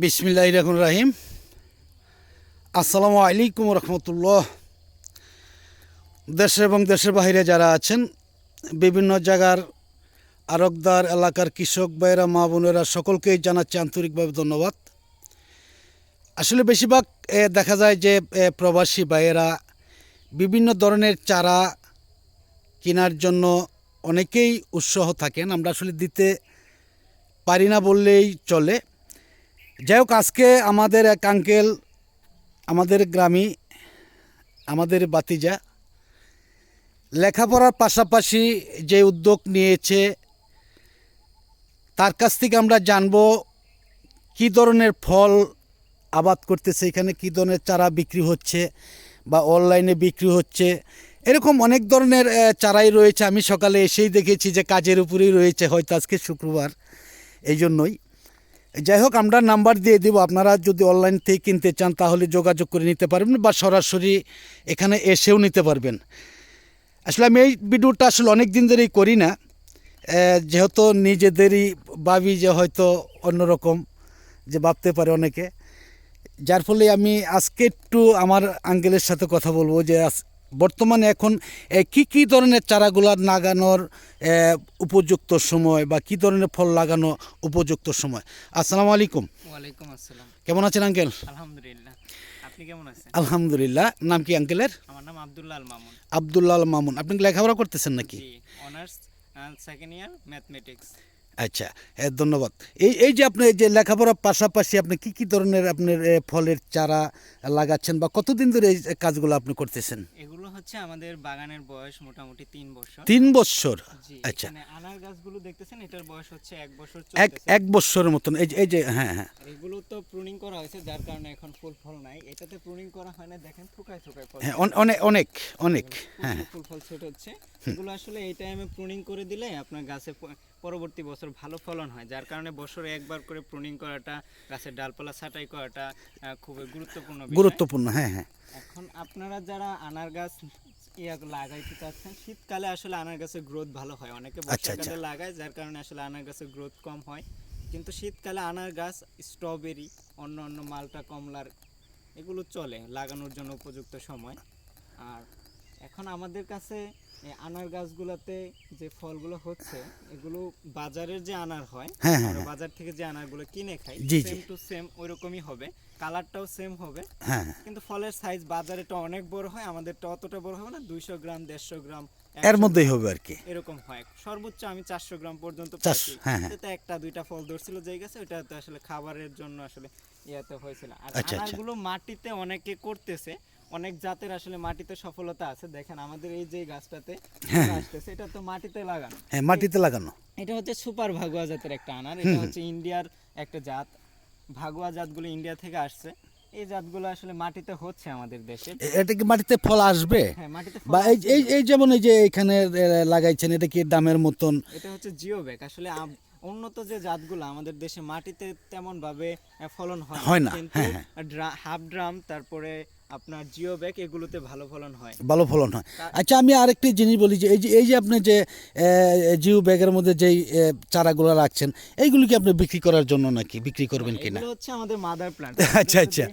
বিসমিল্লাহ রহমান রাহিম। আসসালামু আলাইকুম রহমতুল্লাহ। দেশে এবং দেশের বাইরে যারা আছেন, বিভিন্ন জায়গার আরকদার এলাকার কৃষক ভাইয়েরা, মা বোনেরা, সকলকেই জানাচ্ছি আন্তরিকভাবে ধন্যবাদ। আসলে বেশিরভাগ দেখা যায় যে প্রবাসী ভাইয়েরা বিভিন্ন ধরনের চারা কেনার জন্য অনেকেই উৎসাহ থাকেন। আমরা আসলে দিতে পারি না বললেই চলে। যাই হোক আজকে আমাদের এক আঙ্কেল আমাদের গ্রামে, আমাদের বাতিজা লেখাপড়ার পাশাপাশি যে উদ্যোগ নিয়েছে, তার কাছ থেকে আমরা জানব কি ধরনের ফল আবাদ করতেছে, এখানে কি ধরনের চারা বিক্রি হচ্ছে বা অনলাইনে বিক্রি হচ্ছে। এরকম অনেক ধরনের চারাই রয়েছে। আমি সকালে এসেই দেখেছি যে কাজের উপরেই রয়েছে, হয়তো আজকে শুক্রবার, এই জন্যই। যাই হোক, আমরা নাম্বার দিয়ে দেবো। আপনারা যদি অনলাইন থেকে কিনতে চান, তাহলে যোগাযোগ করে নিতে পারবেন বা সরাসরি এখানে এসেও নিতে পারবেন। আসলে আমি এই ভিডিওটা আসলে অনেক দিন ধরেই করি না। যেহেতু নিজেদেরই ভাবি যে হয়তো অন্যরকম, যে ভাবতে পারে অনেকে। যার ফলে আমি আজকে একটু আমার আঙ্গেলের সাথে কথা বলব যে বর্তমানে এখন কি কি ধরনের চারাগুলা লাগানোর উপযুক্ত সময় বা কি ধরনের ফল লাগানো উপযুক্ত সময়? আসসালামু আলাইকুম। ওয়ালাইকুম আসসালাম। কেমন আছেন আঙ্কেল? আলহামদুলিল্লাহ। আপনি কেমন আছেন? আলহামদুলিল্লাহ। নাম কি আঙ্কেলের? আমার নাম আব্দুল্লাহ আল মামুন। আবদুল্লাহ আল মামুন। আপনি লেখাপড়া করতেছেন নাকি? অনার্স সেকেন্ড ইয়ার ম্যাথমেটিক্স আচ্ছা ধন্যবাদ এই এই যে আপনি যে লেখাপড়ার পাশাপাশি আপনি কি কি ধরনের আপনার ফলের চারা লাগাচ্ছেন বা কতদিন ধরে এই কাজগুলো আপনি করতেছেন এগুলো হচ্ছে আমাদের বাগানের বয়স মোটামুটি তিন বছর তিন বছর আচ্ছা আনার গাছগুলো দেখতেছেন এটার বয়স হচ্ছে এক বছর এক এক বছরের মতন এই যে এই যে হ্যাঁ হ্যাঁ এগুলো তো প্রুনিং করা হয়েছে যার কারণে এখন ফুল ফল নাই এটাতে প্রুনিং করা হয় না দেখেন থুকায় থুকায় হ্যাঁ অনেক অনেক অনেক হ্যাঁ ফুল ফল ছোট হচ্ছে এগুলো আসলে এই টাইমে প্রুনিং করে দিলে আপনার গাছে পরবর্তী বছর ভালো ফলন হয় যার কারণে বছরে একবার করে প্রুনিং করাটা গাছের ডালপালা ছাঁটাই করাটা খুবই গুরুত্বপূর্ণ গুরুত্বপূর্ণ হ্যাঁ হ্যাঁ। এখন আপনারা যারা আনার গাছ লাগাইতে চাচ্ছেন শীতকালে আসলে আনার গাছের গ্রোথ ভালো হয়। অনেকে আচ্ছা, বর্ষাকালে লাগায় যার কারণে আসলে আনার গাছের গ্রোথ কম হয়। কিন্তু শীতকালে আনার গাছ স্ট্রবেরি অন্য অন্য মালটা কমলার এগুলো চলে লাগানোর জন্য উপযুক্ত সময়। আর এখন আমাদের কাছে আনার গাছগুলোতে যে ফলগুলো হচ্ছে এগুলো বাজারের যে আনার হয় হ্যাঁ, হ্যাঁ, আমরা বাজার থেকে যে আনারগুলো কিনে খাই। সেম টু সেম ওইরকমই হবে কালারটাও সেম হবে হ্যাঁ হ্যাঁ। কিন্তু ফলের সাইজ বাজারেটা অনেক বড় হয় আমাদেরটা অতটা বড় হবে না দুইশো গ্রাম দেড়শো গ্রাম এর মধ্যেই হবে আর কি এরকম হয় সর্বোচ্চ আমি চারশো গ্রাম পর্যন্ত 400 হ্যাঁ, হ্যাঁ। একটা দুইটা ফল ধরছিল যে গেছে ওটা তো আসলে খাবারের জন্য আসলে ইয়াতে হয়েছিল আর আচ্ছা, আচ্ছা। আনারগুলো মাটিতে অনেকে করতেছে অনেক জাতের আসলে মাটিতে সফলতা আছে। দেখেন আমাদের এই যে গাছটাতে হ্যাঁ, আসতেছে এটা তো মাটিতে লাগানো। হ্যাঁ মাটিতে লাগানো। এটা হচ্ছে সুপার ভাগুয়া জাতের একটা আনার এটা হচ্ছে ইন্ডিয়ার একটা জাত। ভাগুয়া জাতগুলো ইন্ডিয়া থেকে আসছে। এই জাতগুলো আসলে মাটিতে হচ্ছে আমাদের দেশে। এটা কি মাটিতে ফল আসবে? হ্যাঁ মাটিতে বা এই এই যেমন এই যে এখানে লাগাইছেন এটা কি দামের মতন? এটা হচ্ছে জিও ব্যাগ আসলে উন্নত যে জাতগুলো আমাদের দেশে মাটিতে তেমন ভাবে ফলন হয় হয় না, কিন্তু হ্যাঁ, হাফ ড্রাম তারপরে আপনার জিও ব্যাগ এগুলোতে ভালো ফলন হয়। ভালো ফলন হয়। আচ্ছা আমি আরেকটি জিনিস বলি যে এই যে এই যে আপনি যে জিও ব্যাগের মধ্যে যেই চারাগুলো রাখছেন এইগুলো কি আপনি বিক্রি করার জন্য নাকি? বিক্রি করবেন কিনা? এগুলো হচ্ছে আমাদের মাদার প্ল্যান্ট আচ্ছা, আচ্ছা।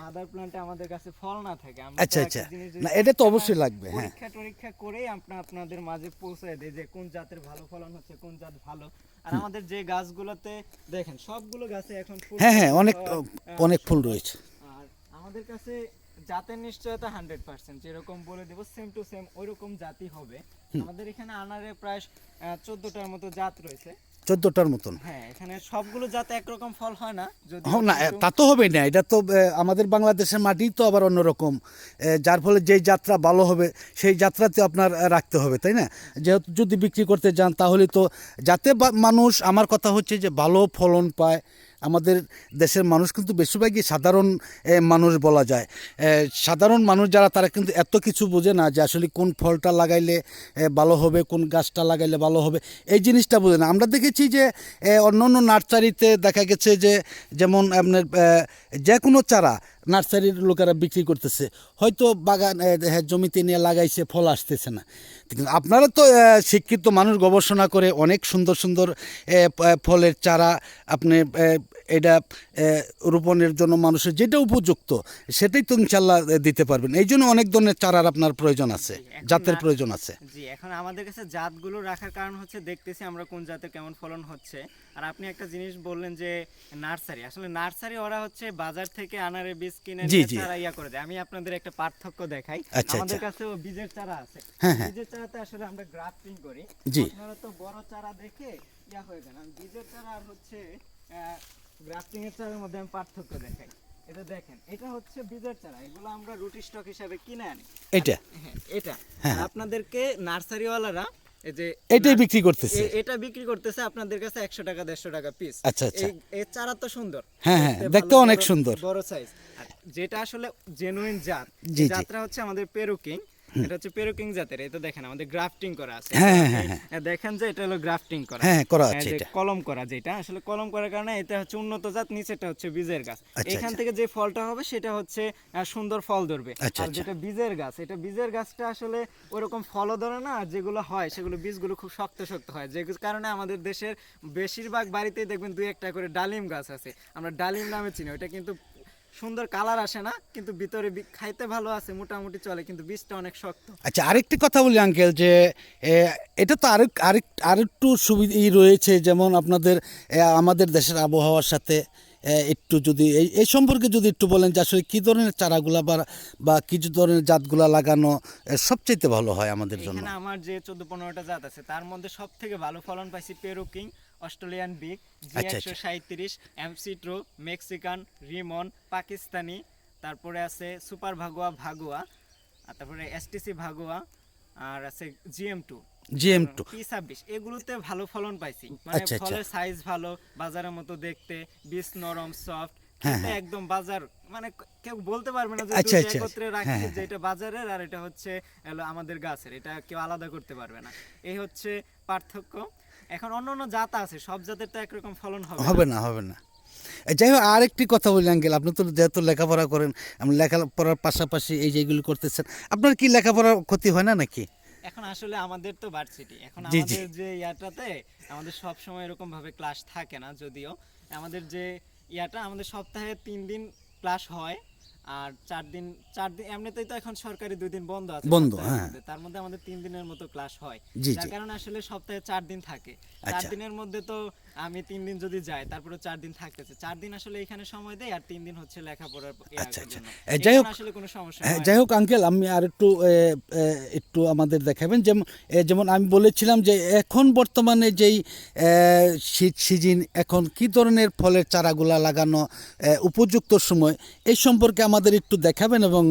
মাদার প্ল্যান্টে আমাদের কাছে ফল না থাকে। আমরা আচ্ছা, আচ্ছা। না, এটা তো অবশ্যই লাগবে, হ্যাঁ। পরীক্ষা টরীক্ষা করেই আমরা আপনাদের মাঝে পৌঁছে দেয় যে কোন জাতের ভালো ফলন হচ্ছে কোন জাত ভালো। আর আমাদের যে গাছগুলোতে দেখেন সবগুলো গাছে এখন ফুল হ্যাঁ হ্যাঁ অনেক অনেক ফুল রয়েছে। আর আমাদের কাছে জাতের নিশ্চয়তা হান্ড্রেড পার্সেন্ট যেরকম বলে দেবো সেম টু সেম ওইরকম জাতি হবে। আমাদের এখানে আনারে প্রায় চোদ্দটার মতো জাত রয়েছে। চোদ্দোটার মতন? হ্যাঁ এখানে সবগুলো জাত একরকম ফল হয় না যদি হ্যাঁ, না তা তো হবে না এটা তো আমাদের বাংলাদেশের মাটি তো আবার অন্যরকম। যার ফলে যেই যাত্রা ভালো হবে সেই যাত্রাতে আপনার রাখতে হবে তাই না? যেহেতু যদি বিক্রি করতে যান তাহলে তো যাতে মানুষ আমার কথা হচ্ছে যে ভালো ফলন পায় আমাদের দেশের মানুষ কিন্তু বেশিরভাগই সাধারণ মানুষ বলা যায়। সাধারণ মানুষ যারা, তারা কিন্তু এত কিছু বোঝে না যে আসলে কোন ফলটা লাগাইলে ভালো হবে, কোন গাছটা লাগাইলে ভালো হবে। এই জিনিসটা বোঝে না। আমরা দেখেছি যে অন্য অন্য নার্সারিতে দেখা গেছে যে, যেমন আপনার যে কোনো চারা নার্সারির লোকেরা বিক্রি করতেছে। হয়তো বাগান জমিতে নিয়ে লাগাইছে, ফল আসতেছে না। কিন্তু আপনারা তো শিক্ষিত মানুষ গবেষণা করে অনেক সুন্দর সুন্দর ফলের চারা আপনি এটা রোপণের জন্য মানুষের যেটা উপযুক্ত সেটাই তো ইনশাল্লাহ দিতে পারবেন। এই জন্য অনেক ধরনের চারার আপনার প্রয়োজন আছে জাতের প্রয়োজন আছে। জি এখন আমাদের কাছে জাতগুলো রাখার কারণ হচ্ছে দেখতেছি আমরা কোন জাতের কেমন ফলন হচ্ছে। আর আপনি একটা জিনিস বললেন যে নার্সারি আসলে নার্সারি ওরা হচ্ছে বাজার থেকে আনারে বীজ কিনে। চারা ইয়া করে দেয়। আমি আপনাদের একটা পার্থক্য দেখাই। আচ্ছা, আমাদের কাছে বীজের চারা আছে। হ্যাঁ, হ্যাঁ। বীজের চারাতে আসলে আমরা গ্রাফটিং করি। জি। আপনারা তো বড় চারা দেখে ইয়া হয়ে যান। বীজের চারা আর হচ্ছে গ্রাফটিং এর চারার মধ্যে আমি পার্থক্য দেখাই। এটা দেখেন এটা হচ্ছে বীজের চারা এগুলো আমরা রুটি স্টক হিসাবে কিনে আনি। এটা? হ্যাঁ, এটা। আর আপনাদেরকে নার্সারিওয়ালারা এই যে এটাই বিক্রি করতেছে। এটা বিক্রি করতেছে আপনাদের কাছে একশো টাকা দেড়শো টাকা পিস আচ্ছা, আচ্ছা। এই চারা তো সুন্দর। হ্যাঁ, হ্যাঁ, দেখতে অনেক সুন্দর। বড় সাইজ যেটা আসলে জেনুইন জাত। জাতটা হচ্ছে আমাদের পেরুকিং এটা হচ্ছে পেরুকিং জাতের এটা দেখেন আমাদের গ্রাফটিং করা আছে হ্যাঁ, হ্যাঁ, হ্যাঁ। দেখেন যে এটা হলো গ্রাফটিং করা হ্যাঁ, করা হ্যাঁ, আছে এটা। কলম করা যেটা আসলে কলম করার কারণে এটা হচ্ছে উন্নত জাত নিচেটা হচ্ছে বীজের গাছ আচ্ছা, এখান আচ্ছা। থেকে যে ফলটা হবে সেটা হচ্ছে সুন্দর ফল ধরবে আচ্ছা, আর। যেটা বীজের গাছ এটা বীজের গাছটা আসলে ওরকম ফলও ধরে না আর যেগুলো হয় সেগুলো বীজগুলো খুব শক্ত শক্ত হয় যে কারণে আমাদের দেশের বেশিরভাগ বাড়িতেই দেখবেন দুই একটা করে ডালিম গাছ আছে আমরা ডালিম নামে চিনি ওটা কিন্তু সুন্দর কালার আসে না কিন্তু ভিতরে খাইতে ভালো আছে মোটামুটি চলে কিন্তু বীজটা অনেক শক্ত। আচ্ছা আরেকটি কথা বলি আঙ্কেল যে এটা তো আরেক আরেক আরেকটু সুবিধা রয়েছে যেমন আপনাদের আমাদের দেশের আবহাওয়ার সাথে একটু যদি এই এই সম্পর্কে যদি একটু বলেন যে আসলে কী ধরনের চারাগুলা বা বা কিছু ধরনের জাতগুলা লাগানো সবচাইতে ভালো হয় আমাদের জন্য? আমার যে চোদ্দ পনেরোটা জাত আছে তার মধ্যে সব থেকে ভালো ফলন পাইছি Peru king. Australian big G আচ্ছা, একশো সাঁত্রিশ এমসিট্রো মেক্সিকান রিমন পাকিস্তানি তারপরে আছে সুপার ভাগুয়া ভাগুয়া আর তারপরে এসটিসি ভাগুয়া আর আছে GM two. GM two. P ছাব্বিশ এগুলোতে ভালো ফলন পাইছি। মানে আচ্ছা, আচ্ছা। ফলের সাইজ ভালো বাজারের মতো দেখতে বীজ নরম সফট হ্যাঁ, একদম বাজার মানে কেউ বলতে পারবে না যে আচ্ছা, আচ্ছা, একত্রে হ্যাঁ, রাখি হ্যাঁ, যে এটা বাজারের আর এটা হচ্ছে আমাদের গাছের এটা কেউ আলাদা করতে পারবে না। এই হচ্ছে পার্থক্য। এখন অন্য অন্য জাত আছে সব জাতের তো একরকম ফলন হবে। হবে না হবে না যাই হোক আরেকটি কথা বলি আঙ্কেল আপনি তো যেহেতু লেখাপড়া করেন আপনি লেখাপড়ার পাশাপাশি এই যেগুলো করতেছেন আপনার কি লেখাপড়ার ক্ষতি হয় না নাকি এখন আসলে আমাদের তো ভার্সিটি এখন। আমাদের যে ইয়াটাতে আমাদের সব সময় এরকম ভাবে ক্লাস থাকে না যদিও আমাদের যে ইয়াটা আমাদের সপ্তাহে তিন দিন ক্লাস হয় আর চার দিন চার দিন এমনিতেই তো এখন সরকারি দুই দিন বন্ধ আছে বন্ধ, হ্যাঁ। তার মধ্যে আমাদের তিন দিনের মতো ক্লাস হয় যার। কারণে আসলে সপ্তাহে চার দিন থাকে চার আচ্ছা। দিনের মধ্যে তো আমি তিন দিন যদি যাই তারপরে চার দিন থাকতেছে। চার দিন আসলে এখানে সময় দেয় আর তিন দিন হচ্ছে লেখাপড়ার আচ্ছা, আচ্ছা। যাই হোক, আসলে কোনো সমস্যা হ্যাঁ যাই হোক আঙ্কেল আমি আর একটু একটু আমাদের দেখাবেন। যেমন যেমন আমি বলেছিলাম যে এখন বর্তমানে যেই শীত সিজন এখন কি ধরনের ফলের চারাগুলা লাগানো উপযুক্ত সময় এই সম্পর্কে আমাদের একটু দেখাবেন এবং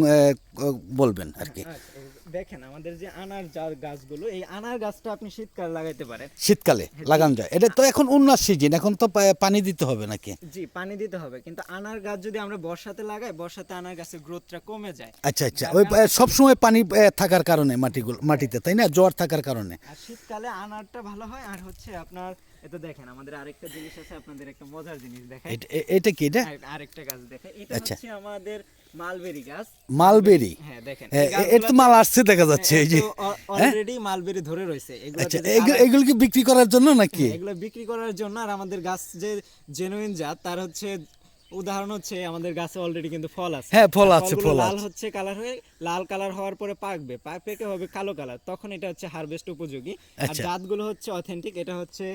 বলবেন আর কি। আচ্ছা, দেখেন আমাদের যে আনার যার গাছগুলো এই আনার গাছটা আপনি শীতকালে লাগাইতে পারেন। শীতকালে লাগানো যায়। এটা তো এখন উন্নত সিজন এখন তো পানি দিতে হবে নাকি? জি পানি দিতে হবে। কিন্তু আনার গাছ যদি আমরা বর্ষাতে লাগাই বর্ষাতে আনার গাছের গ্রোথটা কমে যায়। আচ্ছা আচ্ছা। ওই সব সময় পানি থাকার কারণে মাটিগুলো মাটিতে তাই না? জোয়ার থাকার কারণে। আর শীতকালে আনারটা ভালো হয় আর হচ্ছে আপনার এটা দেখেন আমাদের আরেকটা জিনিস আছে আপনাদের একটা মজার জিনিস দেখাই। এটা- কি এটা? আরেকটা গাছ দেখে এটা আচ্ছা। হচ্ছে আমাদের মালবেরি গাছ। মালবেরি? হ্যাঁ দেখেন এ- এটা তো মাল আসছে দেখা যাচ্ছে এই যে অলরেডি মালবেরি ধরে রয়েছে এগুলো আচ্ছা এগুলো- কি বিক্রি করার জন্য নাকি? হ্যাঁ, এগুলো বিক্রি করার জন্য আর আমাদের গাছ যে জেনুইন জাত তার হচ্ছে উদাহরণ হচ্ছে আমাদের গাছে অলরেডি কিন্তু ফল আছে। হ্যাঁ, ফল আছে, ফল লাল হচ্ছে কালার হয়ে লাল কালার হওয়ার পরে পাকবে পাক পেকে হবে কালো কালার তখন এটা হচ্ছে হারভেস্ট উপযোগী। আর আচ্ছা। জাতগুলো হচ্ছে অথেন্টিক এটা হচ্ছে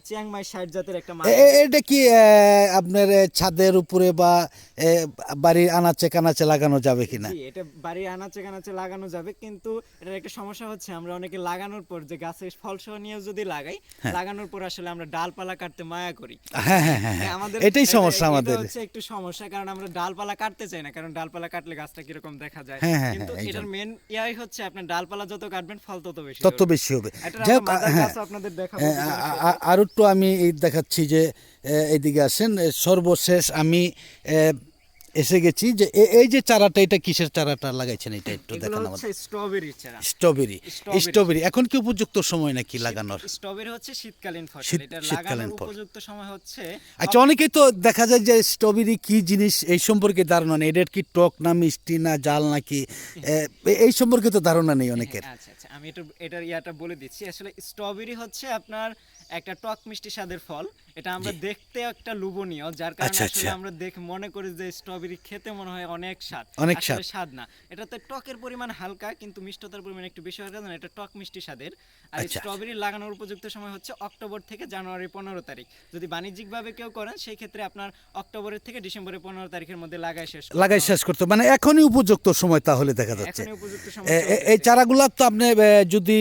চিয়াংমাই ষাট জাতের একটা এ- এটা কি আপনার ছাদের উপরে বা বাড়ির আনাচে কানাচে লাগানো যাবে কিনা? এটা বাড়ির আনাচে কানাচে লাগানো যাবে কিন্তু এটার একটা সমস্যা হচ্ছে আমরা অনেকে লাগানোর পর যে গাছে ফল সহ নিয়েও যদি লাগাই লাগানোর পর আসলে আমরা ডালপালা কাটতে মায়া করি। হ্যাঁ হ্যাঁ হ্যাঁ হ্যাঁ। আমাদের এটাই সমস্যা আমাদের। হচ্ছে একটু সমস্যা কারণ আমরা ডালপালা কাটতে চাই না কারণ ডালপালা কাটলে গাছটা কীরকম দেখা যায়। হ্যাঁ, হ্যাঁ, কিন্তু হ্যাঁ, এটার মেন ইয়াই হচ্ছে আপনার ডালপালা যত কাটবেন ফল তত বেশি তত বেশি হবে। যাই হোক, হ্যাঁ। আপনাদের হ্যাঁ, আ- আর একটু আমি এই দেখাচ্ছি যে এইদিকে আসেন সর্বশেষ আমি এসে গেছি যে এই যে চারাটা এটা কিসের চারাটা লাগাইছেন? এটা একটু দেখান আমাদের। স্ট্রবেরি চারা। স্ট্রবেরি। স্ট্রবেরি। এখন কি উপযুক্ত সময় নাকি লাগানোর? স্ট্রবেরি হচ্ছে শীতকালীন ফসল। এটা শীতকালীন লাগানোর উপযুক্ত সময় হচ্ছে আচ্ছা অনেকেই তো দেখা যায় যে স্ট্রবেরি কি জিনিস এই সম্পর্কে ধারণা নেই। এটার কি টক না মিষ্টি না জাল নাকি? এই সম্পর্কে তো ধারণা নেই অনেকের। হ্যাঁ, আচ্ছা আচ্ছা আমি এটা এটার ইয়াটা বলে দিচ্ছি। আসলে স্ট্রবেরি হচ্ছে আপনার একটা টক মিষ্টি স্বাদের ফল। এটা আমরা দেখতে একটা লোভনীয় যার কারণে আচ্ছা, আসলে আচ্ছা। আমরা দেখে মনে করি যে স্ট্রবেরি খেতে মনে হয় অনেক স্বাদ। অনেক স্বাদ। স্বাদ না। এটাতে টকের পরিমাণ হালকা কিন্তু মিষ্টতার পরিমাণ একটু বেশি হওয়ার কারণে এটা টক মিষ্টি স্বাদের। আর আচ্ছা। স্ট্রবেরি লাগানোর উপযুক্ত সময় হচ্ছে অক্টোবর থেকে জানুয়ারি পনেরো তারিখ। যদি বাণিজ্যিকভাবে কেউ করেন সেই ক্ষেত্রে আপনার অক্টোবরের থেকে ডিসেম্বরের পনেরো তারিখের মধ্যে লাগাই শেষ করতে লাগাই শেষ করতে মানে এখনই উপযুক্ত সময় তাহলে দেখা যাচ্ছে। এখনই উপযুক্ত সময় এ- এ- এই। চারাগুলা তো আপনি যদি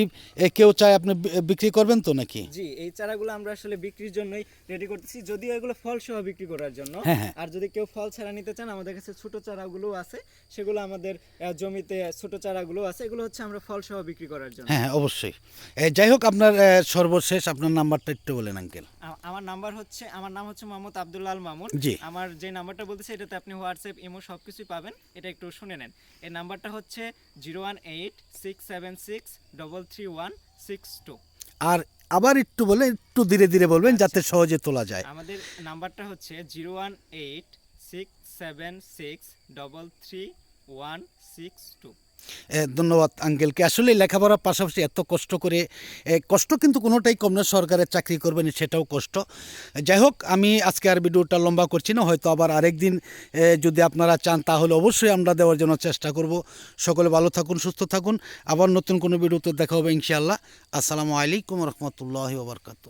কেউ চায় আপনি বিক্রি করবেন তো নাকি? জি এই চারাগুলো আমরা আসলে বিক্রির জন্যই রেডি করতেছি। যদিও এগুলো ফল সহ বিক্রি করার জন্য হ্যাঁ, হ্যাঁ। আর যদি কেউ ফল ছাড়া নিতে চান আমাদের কাছে ছোট চারাগুলো আছে। সেগুলো আমাদের জমিতে ছোট চারাগুলো আছে। এগুলো হচ্ছে আমরা ফল সহ বিক্রি করার জন্য। হ্যাঁ হ্যাঁ অবশ্যই। যাই হোক আপনার সর্বশেষ আপনার নাম্বারটা একটু বলেন আঙ্কেল। আমার নাম্বার হচ্ছে আমার নাম হচ্ছে মোহাম্মদ আব্দুল্লাল মামুন। জি। আমার যে নাম্বারটা বলতেছে এটাতে আপনি হোয়াটসঅ্যাপ ইমো সব কিছুই পাবেন। এটা একটু শুনে নেন। এই নাম্বারটা হচ্ছে zero one eight six seven six double three one six two. আর আবার একটু বলে একটু ধীরে ধীরে বলবেন যাতে সহজে তোলা যায়। আমাদের নাম্বারটা হচ্ছে zero one eight six seven six double three one six two. ধন্যবাদ, আঙ্কেলকে। আসলে লেখাপড়ার পাশাপাশি এত কষ্ট করে কষ্ট কিন্তু কোনোটাই কম না সরকারের চাকরি করবেন, সেটাও কষ্ট। যাই হোক, আমি আজকে আর ভিডিওটা লম্বা করছি না, হয়তো আবার আরেকদিন যদি আপনারা চান, তাহলে অবশ্যই আমরা দেওয়ার জন্য চেষ্টা করব। সকলে ভালো থাকুন, সুস্থ থাকুন। আবার নতুন কোনো ভিডিওতে দেখা হবে, ইনশাআল্লাহ। আসসালামু আলাইকুম রহমতুল্লাহ ওবরকাতু